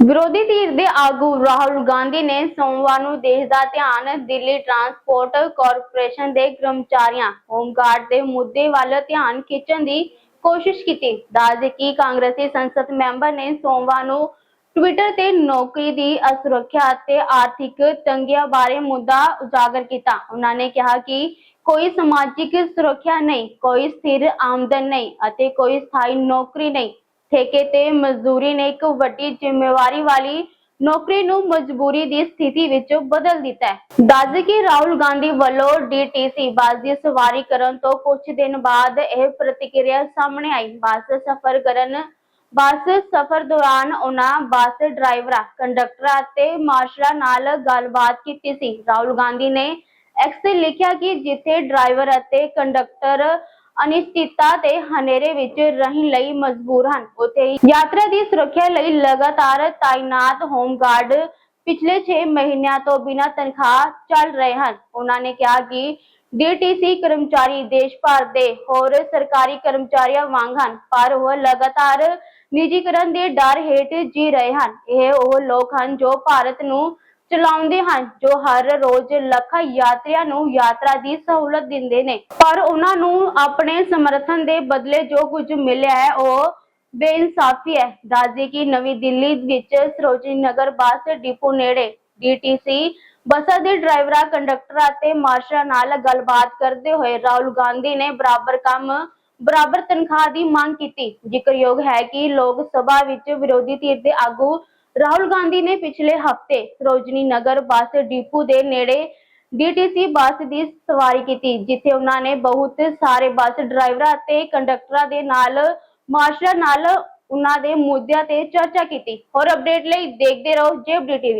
ਵਿਰੋਧੀ ਧਿਰ ਦੇ ਆਗੂ ਰਾਹੁਲ ਗਾਂਧੀ ਨੇ ਸੋਮਵਾਰ ਨੂੰ ਦੇਸ਼ ਦਾ ਧਿਆਨ ਦਿੱਲੀ ਟਰਾਂਸਪੋਰਟ ਕਾਰਪੋਰੇਸ਼ਨ ਦੇ ਕਰਮਚਾਰੀਆਂ, ਹੋਮਗਾਰਡ ਦੇ ਮੁੱਦੇ ਵੱਲ ਧਿਆਨ ਖਿੱਚਣ ਦੀ ਕੋਸ਼ਿਸ਼ ਕੀਤੀ। ਦੱਸਦੇ ਕਿ ਕਾਂਗਰਸੀ ਸੰਸਦ ਮੈਂਬਰ ਨੇ ਸੋਮਵਾਰ ਨੂੰ ਟਵਿੱਟਰ ਤੇ ਨੌਕਰੀ ਦੀ ਅਸੁਰੱਖਿਆ ਅਤੇ ਆਰਥਿਕ ਤੰਗੀਆਂ ਬਾਰੇ ਮੁੱਦਾ ਉਜਾਗਰ ਕੀਤਾ। ਉਹਨਾਂ ਨੇ ਕਿਹਾ ਕਿ ਕੋਈ ਸਮਾਜਿਕ ਸੁਰੱਖਿਆ ਨਹੀਂ, ਕੋਈ ਸਥਿਰ ਆਮਦਨ ਨਹੀਂ ਅਤੇ ਕੋਈ ਸਥਾਈ ਨੌਕਰੀ ਨਹੀਂ। ਠੇਕੇ ਤੇ ਮਜ਼ਦੂਰੀ ਨੇ ਇੱਕ ਵੱਡੀ ਜ਼ਿੰਮੇਵਾਰੀ ਵਾਲੀ ਨੌਕਰੀ ਨੂੰ ਮਜਬੂਰੀ ਦੀ ਸਥਿਤੀ ਵਿੱਚ ਬਦਲ ਦਿੱਤਾ ਹੈ। ਦੱਸ ਕਿ ਰਾਹੁਲ ਗਾਂਧੀ ਵੱਲੋਂ ਡੀਟੀਸੀ ਬੱਸ ਦੀ ਸਵਾਰੀ ਕਰਨ ਤੋਂ ਕੁਝ ਦਿਨ ਬਾਅਦ ਇਹ ਪ੍ਰਤੀਕਿਰਿਆ ਸਾਹਮਣੇ ਆਈ। ਬੱਸ ਸਫ਼ਰ ਕਰਨ, ਬੱਸ ਸਫ਼ਰ ਦੌਰਾਨ ਉਹਨਾਂ ਬੱਸ ਡਰਾਈਵਰਾਂ, ਕੰਡਕਟਰਾਂ ਅਤੇ ਮਾਰਸ਼ਲਾਂ ਨਾਲ ਗੱਲਬਾਤ ਕੀਤੀ ਸੀ। ਰਾਹੁਲ ਗਾਂਧੀ ਨੇ ਐਕਸ ਤੇ ਲਿਖਿਆ ਕਿ ਜਿੱਥੇ ਡਰਾਈਵਰ ਅਤੇ ਕੰਡਕਟਰ ਅਨਿਸ਼ਚਿਤਤਾ ਤੇ ਹਨੇਰੇ ਵਿੱਚ ਰਹਿਣ ਲਈ ਮਜਬੂਰ ਹਨ। ਉੱਥੇ ਯਾਤਰਾ ਦੀ ਸੁਰੱਖਿਆ ਲਈ ਲਗਾਤਾਰ ਤਾਇਨਾਤ ਹੋਮਗਾਰਡ ਪਿਛਲੇ 6 ਮਹੀਨਿਆਂ ਤੋਂ ਬਿਨਾਂ ਤਨਖਾਹ ਚੱਲ ਰਹੇ ਹਨ। ਉਹਨਾਂ ਨੇ ਕਿਹਾ ਕਿ ਡੀਟੀਸੀ ਕਰਮਚਾਰੀ ਦੇਸ਼ ਭਰ ਦੇ ਹੋਰ ਸਰਕਾਰੀ ਕਰਮਚਾਰੀਆਂ ਵਾਂਗ ਹਨ, ਪਰ ਉਹ ਲਗਾਤਾਰ ਨਿੱਜੀਕਰਨ ਦੇ ਡਰ ਹੇਠ ਜੀ ਰਹੇ ਹਨ। ਇਹ ਉਹ ਲੋਕ ਹਨ ਜੋ ਭਾਰਤ ਨੂੰ ਚਲਾਉਂਦੇ ਹਨ, ਜੋ ਹਰ ਰੋਜ਼ ਲੱਖਾਂ ਯਾਤਰੀਆਂ ਨੂੰ ਯਾਤਰਾ ਦੀ ਸਹੂਲਤ ਦਿੰਦੇ ਨੇ। ਪਰ ਉਹਨਾਂ ਨੂੰ ਆਪਣੇ ਸਮਰਥਨ ਦੇ ਬਦਲੇ ਜੋ ਕੁਝ ਮਿਲਿਆ ਹੈ, ਉਹ ਬੇਇਨਸਾਫੀ ਹੈ। ਦੱਸਦੇ ਕਿ ਨਵੀਂ ਦਿੱਲੀ ਵਿੱਚ ਸਰੋਜਨੀ ਨਗਰ ਬੱਸ ਡਿਪੂ ਨੇੜੇ ਡੀਟੀਸੀ ਬੱਸਾਂ ਦੇ ਡਰਾਈਵਰਾਂ, ਕੰਡਕਟਰਾਂ ਅਤੇ ਮਾਰਸ਼ਲਾਂ ਨਾਲ ਗੱਲਬਾਤ ਕਰਦੇ ਹੋਏ ਰਾਹੁਲ ਗਾਂਧੀ ਨੇ ਬਰਾਬਰ ਕੰਮ, ਬਰਾਬਰ ਤਨਖਾਹ ਦੀ ਮੰਗ ਕੀਤੀ। ਜ਼ਿਕਰਯੋਗ ਹੈ ਕਿ ਲੋਕ ਸਭਾ ਵਿੱਚ ਵਿਰੋਧੀ ਧਿਰ ਦੇ ਆਗੂ ਰਾਹੁਲ ਗਾਂਧੀ ਨੇ ਪਿਛਲੇ ਹਫ਼ਤੇ ਸਰੋਜਨੀ ਨਗਰ ਬੱਸ ਡਿਪੂ ਦੇ ਨੇੜੇ ਡੀਟੀਸੀ ਬੱਸ ਦੀ ਸਵਾਰੀ ਕੀਤੀ, ਜਿੱਥੇ ਉਹਨਾਂ ਨੇ ਬਹੁਤ ਸਾਰੇ ਬੱਸ ਡਰਾਈਵਰਾਂ ਅਤੇ ਕੰਡਕਟਰਾਂ ਦੇ ਨਾਲ ਮਾਰਸ਼ਲਾਂ ਨਾਲ ਉਹਨਾਂ ਦੇ ਮੁੱਦਿਆਂ ਤੇ ਚਰਚਾ ਕੀਤੀ। ਹੋਰ ਅਪਡੇਟ ਲਈ ਦੇਖਦੇ ਰਹੋ ਜੇਬਡੀ ਟੀਵੀ